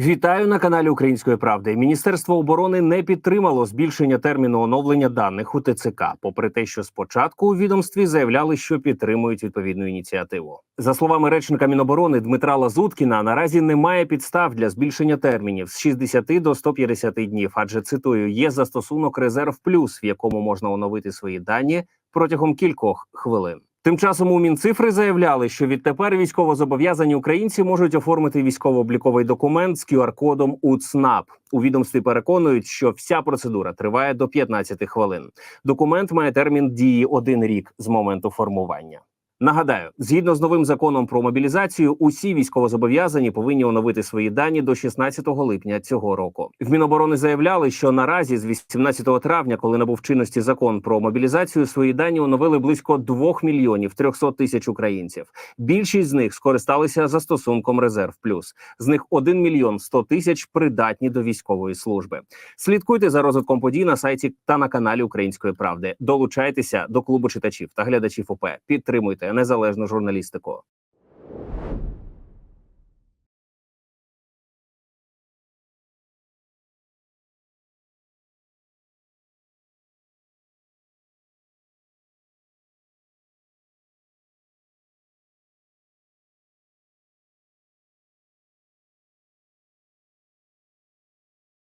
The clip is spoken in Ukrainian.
Вітаю на каналі Української правди. Міністерство оборони не підтримало збільшення терміну оновлення даних у ТЦК, попри те, що спочатку у відомстві заявляли, що підтримують відповідну ініціативу. За словами речника Міноборони Дмитра Лазуткіна, наразі немає підстав для збільшення термінів з 60 до 150 днів, адже цитую, є застосунок резерв плюс, в якому можна оновити свої дані протягом кількох хвилин. Тим часом у Мінцифри заявляли, що відтепер військовозобов'язані українці можуть оформити військово-обліковий документ з QR-кодом у ЦНАП. У відомстві переконують, що вся процедура триває до 15 хвилин. Документ має термін дії один рік з моменту формування. Нагадаю, згідно з новим законом про мобілізацію, усі військовозобов'язані повинні оновити свої дані до 16 липня цього року. В Міноборони заявляли, що наразі з 18 травня, коли набув чинності закон про мобілізацію, свої дані оновили близько 2 мільйонів 300 тисяч українців. Більшість з них скористалися застосунком Резерв Плюс. З них 1 мільйон 100 тисяч придатні до військової служби. Слідкуйте за розвитком подій на сайті та на каналі Української правди. Долучайтеся до клубу читачів та глядачів УП. Підтримуйте незалежну журналістику.